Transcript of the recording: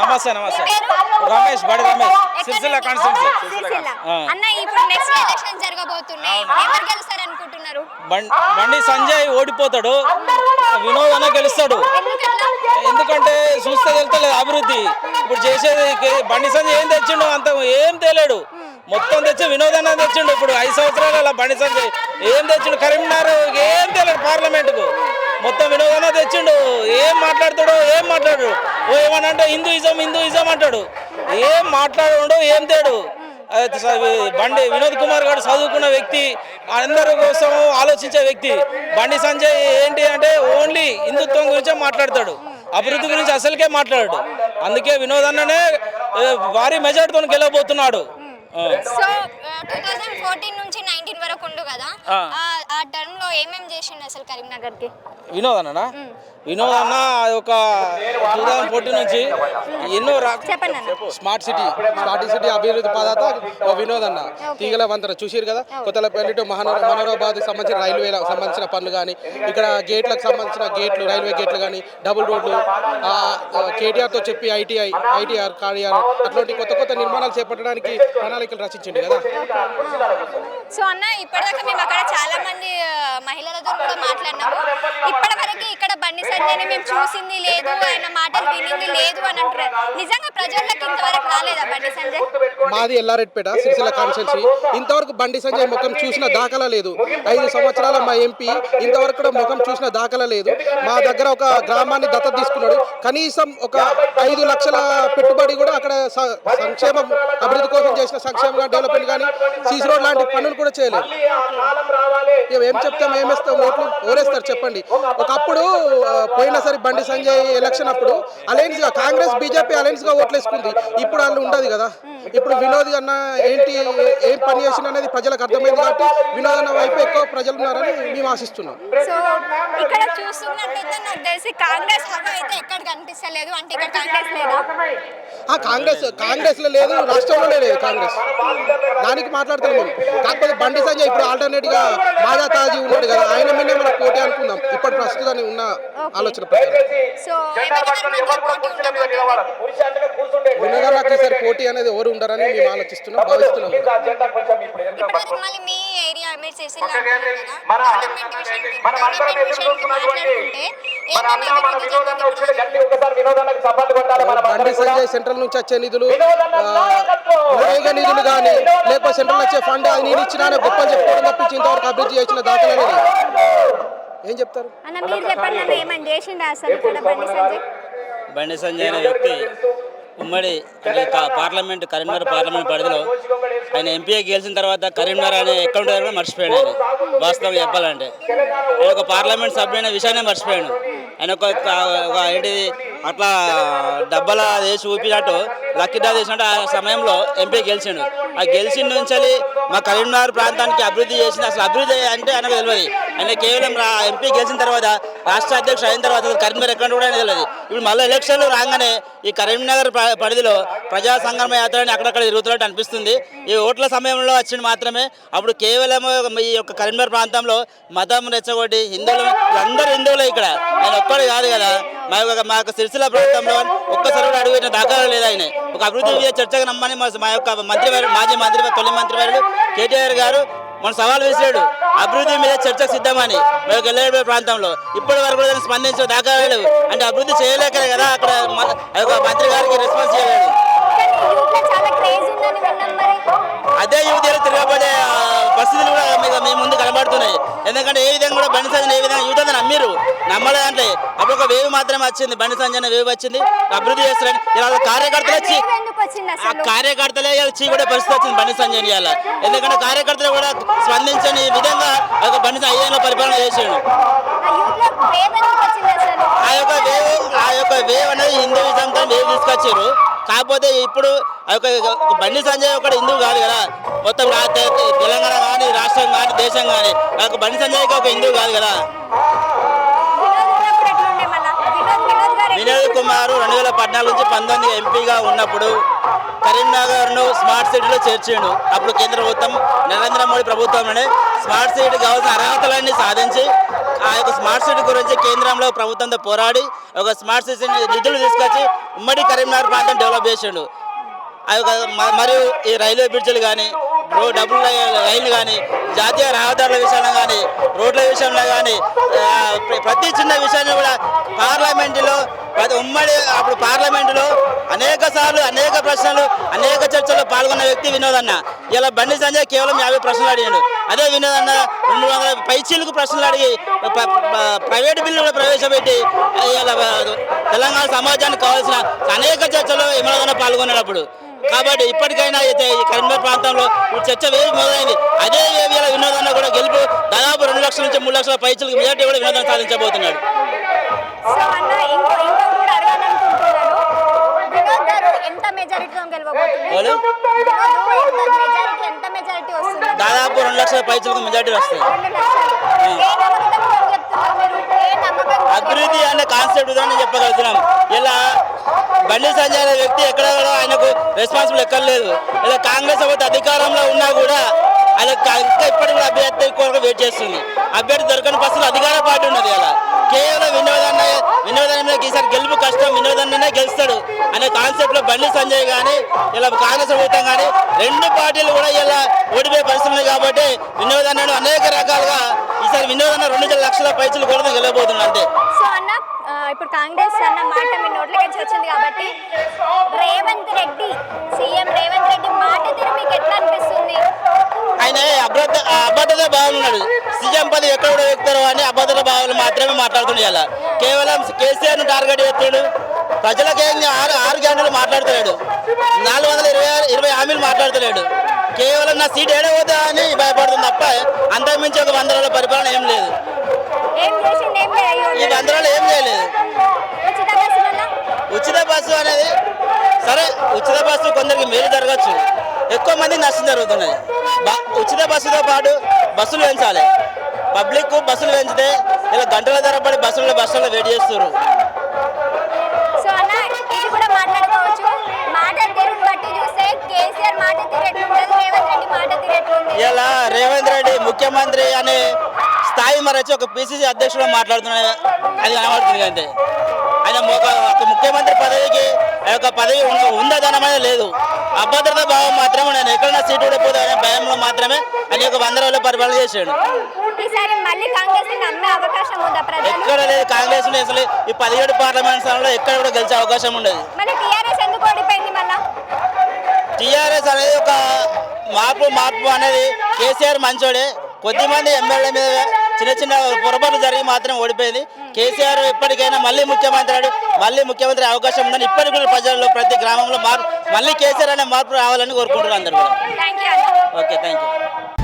నమస్తే నమస్తే? రమేష్ బడి రమేష్. సిరిసిల్ల? కాన్స్టిట్యున్సీ. అన్న ఇప్పుడు నెక్స్ట్ ఎలక్షన్ జరగబోతున్నాయి. ఎవరు గెలుస్తారు అనుకుంటున్నారు బండి సంజయ్ ఓడిపోతాడు. వినోద్ అన్న గెలుస్తాడు. ఎందుకంటే చూస్తే వెళ్తలేదు అభివృద్ధి. ఇప్పుడు చేసేది బండి సంజయ్ ఏం తెచ్చిండు అంత ఏం తేలేడు మొత్తం తెచ్చి వినోద్ అన్న తెచ్చిండు. ఇప్పుడు ఐదు సంవత్సరాలు అలా బండి సంజయ్ ఏం తెచ్చిండు? కరీంనగర్ ఏం తేలేడు పార్లమెంటుకు. మొత్తం వినోద్ తెచ్చిండు. ఏం మాట్లాడతాడు ఏం మాట్లాడు? ఓ ఏమన్నా హిందూయిజం హిందూయిజం అంటాడు. ఏం మాట్లాడు ఏం తేడు. బండి వినోద్ కుమార్ గారు చదువుకున్న వ్యక్తి అందరి కోసం ఆలోచించే వ్యక్తి. బండి సంజయ్ ఏంటి అంటే ఓన్లీ హిందుత్వం గురించే మాట్లాడతాడు. అభివృద్ధి గురించి అసలుకే మాట్లాడాడు. అందుకే వినోద్ అన్ననే భారీ మెజార్టీతో గెలవబోతున్నాడు. సో టూ నుంచి ఉండు కదా. ఆ. టర్మ్లో ఏమేం చేసిండు అసలు కరీంనగర్కి వినోద్ అన్ననా? వినోద్ అన్న ఒక టూ థౌజండ్ ఫోర్టీన్ నుంచి ఎన్నో అన్న. స్మార్ట్ సిటీ స్మార్ట్ సిటీ అభివృద్ధి పదాత వినోద్ అన్న. తీగల వంతెన చూసిరు కదా? కొత్తలపల్లి టు మనోరాబాద్ సంబంధించిన రైల్వేలకు సంబంధించిన పనులు కానీ ఇక్కడ గేట్లకు సంబంధించిన గేట్లు రైల్వే గేట్లు కానీ డబుల్ రోడ్లు కేటీఆర్తో చెప్పి ఐటీఐ ఐటీఆర్ కాడిఆర్ అట్లాంటి కొత్త కొత్త నిర్మాణాలు చేపట్టడానికి ప్రణాళికలు రచించింది కదా? సో అన్న ఇప్పటిదాకా మేము అక్కడ చాలా మంది మహిళల మహిళలతో కూడా మాట్లాడినాము. ఇప్పటి వరకు ఇక్కడ బండి సంజయ్ని మేము చూసింది లేదు ఆయన మాటలు వినింది లేదు అని అంటారు నిజంగా ప్రజల్లోకి ఇంతవరకు రాలేదా బండి సంజయ్? మాది ఎల్లారెడ్పేట సిరిసిల్ల కాన్స్టిట్యున్సీ. ఇంతవరకు బండి సంజయ్ ముఖం చూసిన దాఖలా లేదు. ఐదు సంవత్సరాల మా ఎంపీ ఇంతవరకు కూడా ముఖం చూసిన దాఖలా లేదు. మా దగ్గర ఒక గ్రామాన్ని దత్త తీసుకున్నాడు. కనీసం ఒక ఐదు లక్షల పెట్టుబడి కూడా అక్కడ సంక్షేమం అభివృద్ధి కోసం చేసిన సంక్షేమ డెవలప్మెంట్ కానీ సీసీ రోడ్ లాంటి పనులు కూడా చేయలేదు. ఏం చెప్తాం ఏం వేస్తాం ఓట్లు ఓరేస్తారు చెప్పండి. ఒకప్పుడు పోయినసారి బండి సంజయ్ ఎలక్షన్ అప్పుడు అలయన్స్గా కాంగ్రెస్ బీజేపీ అలయన్స్గా ఓట్లు వేసుకుంది. ఇప్పుడు వాళ్ళు ఉండదు కదా. ఇప్పుడు వినోద్ అన్న ఏంటి ఏం పని చేసిన అనేది ప్రజలకు అర్థమైంది కాబట్టి వినోద్ అన్న వైపు ఎక్కువ ప్రజలు ఉన్నారని మేము ఆశిస్తున్నాం. సో ఇక్కడ చూస్తున్నట్లయితే నాకు తెలిసి కాంగ్రెస్ హవా అయితే ఎక్కడ కనిపిస్తలేదు. అంటే ఇక్కడ కాంగ్రెస్ లేదా? ఆ కాంగ్రెస్ కాంగ్రెస్లో లేదు రాష్ట్రంలోనే లేదు కాంగ్రెస్. దానికి మాట్లాడతాం మేము. కాకపోతే బండి సంజయ్ ఇప్పుడు ఆల్టర్నేట్గా మాజా తాజీ ఉన్నాడు కదా ఆయన మీదే మనం పోటీ అనుకుందాం. ఇప్పుడు ప్రస్తుతానికి ఉన్న ఆలోచన ప్రకారం. సో ఎవరికెవరి మధ్య పోటీ ఈసారి అనేది ఎవరు ఉండరని మేము ఆలోచిస్తున్నాం భావిస్తున్నాం. మీ ఏరియా చేసిన బండి సంజయ్ సెంట్రల్ నుంచి వచ్చే నిధులు నిధులు కానీ లేకపోతే సెంట్రల్ వచ్చే ఫండ్ అది నేను ఇచ్చినా అని గొప్ప చెప్పుకోవడం తప్పించి ఇంతవరకు అభివృద్ధి చేసిన దాఖలా ఏం చెప్తారు? అన్న మీరు చెప్పండి అన్న ఏమని చేసిండు అసలు ఇక్కడ బండి సంజయ్? బండి సంజయ్ అనే వ్యక్తి ఉమ్మడి అంటే పార్లమెంట్ కరీంనగర్ పార్లమెంట్ పరిధిలో ఆయన ఎంపీ గెలిచిన తర్వాత కరీంనగర్ ఆయన ఎక్కడ కూడా మర్చిపోయాడు ఆయన. వాస్తవం చెప్పాలంటే. ఆయన ఒక పార్లమెంట్ సభ్యుడైన విషయాన్ని మర్చిపోయాడు. ఆయన ఒక ఒక- ఏంటిది అట్లా డబ్బల వేసి ఊపినట్టు లక్కీ డ్రా చేసినట్టు ఆ సమయంలో ఎంపీ గెలిచిండు. ఆ గెలిచిన నుంచి మా కరీంనగర్ ప్రాంతానికి అభివృద్ధి చేసిన అసలు అభివృద్ధి అంటే ఆయనకు తెలియదు. ఆయన కేవలం ఎంపీ గెలిచిన తర్వాత రాష్ట్ర అధ్యక్షుడు అయిన తర్వాత కరీంనగర్ ఎక్కడ కూడా ఆయన తెలియదు. ఇప్పుడు మళ్ళీ ఎలక్షన్లు రాగానే ఈ కరీంనగర్ పరిధిలో ప్రజా సంగ్రామ యాత్ర అని అక్కడక్కడ తిరుగుతున్నట్టు అనిపిస్తుంది. ఈ ఓట్ల సమయంలో వచ్చింది మాత్రమే. అప్పుడు కేవలం ఈ యొక్క కరీంనగర్ ప్రాంతంలో మతం రెచ్చగొట్టి హిందువులు అందరు హిందువులే ఇక్కడ. నేను ఒక్కడు కాదు కదా. మా యొక్క మా యొక్క సిరిసిల్ల ప్రాంతంలో ఒక్కసారి కూడా అడుగున దాఖలా లేదు ఆయన. ఒక అభివృద్ధి చర్చగా చర్చకు నమ్మని మా మా యొక్క మంత్రి మాజీ మంత్రి తొలి మంత్రి వారు కేటీఆర్ గారు మన సవాల్ విసిరాడు అభివృద్ధి మీద చర్చకు సిద్ధమని మా యొక్క ఎల్లేడు ప్రాంతంలో. ఇప్పటి వరకు కూడా స్పందించిన దాఖలాలు అంటే అభివృద్ధి చేయలేకనే కదా అక్కడ మంత్రి గారికి రెస్పాన్స్ మరి. అదే యువతలు తిరగబడే బండి సంజయ్ ఏ విధంగా యువత నమ్మిరు నమ్మలేదంటే అప్పుడు ఒక వేవ్ మాత్రమే వచ్చింది. బండి సంజయ్ వేవ్ వచ్చింది. అభివృద్ధి చేస్తారని ఇలా కార్యకర్తలు వచ్చి ఆ కార్యకర్తలే చీకొడే పరిస్థితి వచ్చింది బండి సంజయ్ ఇవాళ. ఎందుకంటే కార్యకర్తలు కూడా స్పందించని విధంగా యొక్క బండి ఐదేళ్ళ పరిపాలన చేసాడు. ఆ యొక్క వేవ్ ఆ యొక్క వేవ్ అనేది హిందూయిజంతో వేవ్ తీసుకొచ్చారు. కాకపోతే ఇప్పుడు ఆ యొక్క ఒక బండి సంజయ్ ఒకటి హిందూ కాదు కదా. మొత్తం తెలంగాణ దేశం కానీ నాకు బండి సంజయ్కి ఒక హిందూ కాదు కదా. వినోద్ కుమార్ రెండు వేల పద్నాలుగు నుంచి పంతొమ్మిది ఎంపీగా ఉన్నప్పుడు కరీంనగర్ను స్మార్ట్ సిటీలో చేర్చిండు. అప్పుడు కేంద్ర ప్రభుత్వం నరేంద్ర మోడీ ప్రభుత్వంలోనే స్మార్ట్ సిటీ కావాల్సిన అర్హతలన్నీ సాధించి ఆ యొక్క స్మార్ట్ సిటీ గురించి కేంద్రంలో ప్రభుత్వంతో పోరాడి ఒక స్మార్ట్ సిటీ నిధులు తీసుకొచ్చి ఉమ్మడి కరీంనగర్ ప్రాంతం డెవలప్ చేసిండు. ఆ మరియు ఈ రైల్వే బ్రిడ్జ్లు కానీ రోడ్ డబుల్ లైన్లు కానీ జాతీయ రహదారుల విషయంలో కానీ రోడ్ల విషయంలో కానీ ప్రతి చిన్న విషయాన్ని కూడా పార్లమెంటులో ప్రతి ఉమ్మడి అప్పుడు పార్లమెంటులో అనేక సార్లు అనేక ప్రశ్నలు అనేక చర్చల్లో పాల్గొన్న వ్యక్తి వినోద్ అన్న. ఇలా బండి సంజయ్ కేవలం యాభై ప్రశ్నలు అడిగాడు. అదే వినోద్ అన్న రెండు వందల పైచీలకు ప్రశ్నలు అడిగి ప్రైవేట్ బిల్లు ప్రవేశపెట్టి ఇలా తెలంగాణ సమాజానికి కావాల్సిన అనేక చర్చల్లో వినోద్ అన్న పాల్గొన్నాడు అప్పుడు కాబట్టి ఇప్పటికైనా అయితే ఈ కరీంనగర్ ప్రాంతంలో చర్చ వేసి మొదలైంది. అదే వేదికల వినోదన్న కూడా గెలుపు దాదాపు రెండు లక్షల నుంచి మూడు లక్షల పైచలకు మెజార్టీ కూడా వినోదం సాధించబోతున్నాడు దాదాపు రెండు లక్షల పైచలకు మెజార్టీ వస్తాయి అభివృద్ధి అనే కాన్సెప్ట్ అని చెప్పగలుగుతున్నాం. ఇలా బండి సంజయ్ అనే వ్యక్తి ఎక్కడ కూడా ఆయనకు రెస్పాన్సిబుల్ ఎక్కర్లేదు ఇలా కాంగ్రెస్ ప్రభుత్వం అధికారంలో ఉన్నా కూడా ఆయన ఇంకా ఇప్పటికి కూడా అభ్యర్థి కొరకు వెయిట్ చేస్తుంది. అభ్యర్థి దొరకని పరిస్థితులు అధికార పార్టీ ఉన్నది ఇలా కేవలం వినోదాన్ని వినోదాన్ని ఈసారి గెలుపు కష్టం వినోదన్ననే గెలుస్తాడు అనే కాన్సెప్ట్లో బండి సంజయ్ కానీ ఇలా కాంగ్రెస్ ప్రభుత్వం కానీ రెండు పార్టీలు కూడా ఇలా ఓడిపోయే పరిస్థితులు కాబట్టి వినోదాన్ని అనేక రకాలుగా ఈసారి వినోదన్న రెండు లక్షల పైసలు కూడా గెలవబోతున్నాడు అంతే. ఇప్పుడు కాంగ్రెస్ అన్న మాట మీ నోట్లోకి వచ్చింది కాబట్టి రేవంత్ రెడ్డి సీఎం రేవంత్ రెడ్డి మాట తీరు మీకు ఎట్లా అనిపిస్తుంది? ఆయన అభద్ర అభద్రత భావం ఉన్నాడు. సీఎం పది ఎక్కడ కూడా ఎక్కుతారో అని అభద్రత భావాలు మాత్రమే మాట్లాడుతున్నాడు ఇలా కేవలం కేసీఆర్ను టార్గెట్ చేస్తాడు. ప్రజలకు ఏం ఆరు ఆరు గంటలు మాట్లాడుతున్నాడు నాలుగు వందల ఇరవై ఇరవై హామీలు మాట్లాడుతున్నాడు కేవలం నా సీట్ ఏడవద్దా అని భయపడుతుంది తప్ప అంతకుమించి ఒక వంద రోజుల పరిపాలన ఏం లేదు. ఏం ఏం ఈ వంద రోజులు బస్సు కొందరికి మేలు జరగచ్చు. ఎక్కువ మంది నష్టం జరుగుతున్నది బ- ఉచిత బస్సుతో పాటు బస్సులు పెంచాలి. పబ్లిక్ బస్సులు పెంచితే ఇలా గంటల తరబడి బస్సుల్లో బస్సుల్లో వెయిట్ చేస్తారు ఇలా రేవంత్ రెడ్డి ముఖ్యమంత్రి అనే స్థాయి మరచి ఒక పిసిసి అధ్యక్షుడు మాట్లాడుతున్నాడు. అది కనబడుతుంది అంతే. ఆయన ఒక ముఖ్యమంత్రి పదవికి ఆ యొక్క పదవి ఉందదనమే లేదు. అభద్రత భావం మాత్రమే నేను ఎక్కడైనా సీటు ఊడిపోతే అనే భయంలో మాత్రమే ఆయన ఒక వంద రోజుల పరిపాలన చేశాడు. ఎక్కడ లేదు. కాంగ్రెస్ అసలు ఈ పదిహేడు పార్లమెంట్ స్థానంలో ఎక్కడ కూడా గెలిచే అవకాశం ఉండదు. టీఆర్ఎస్ అనేది ఒక మార్పు మార్పు అనేది కేసీఆర్ మంచోడే. కొద్దిమంది ఎమ్మెల్యే మీద చిన్న చిన్న పొరపాట్లు జరిగి మాత్రం ఓడిపోయింది. కేసీఆర్ ఇప్పటికైనా మళ్ళీ ముఖ్యమంత్రి అయ్యాడు. మళ్ళీ ముఖ్యమంత్రి అవకాశం ఉందని ఇప్పటికి కూడా ప్రజల్లో ప్రతి గ్రామంలో మార్పు మళ్ళీ కేసీఆర్ అనే మార్పు రావాలని కోరుకుంటున్నారు అందరు కూడా. Thank you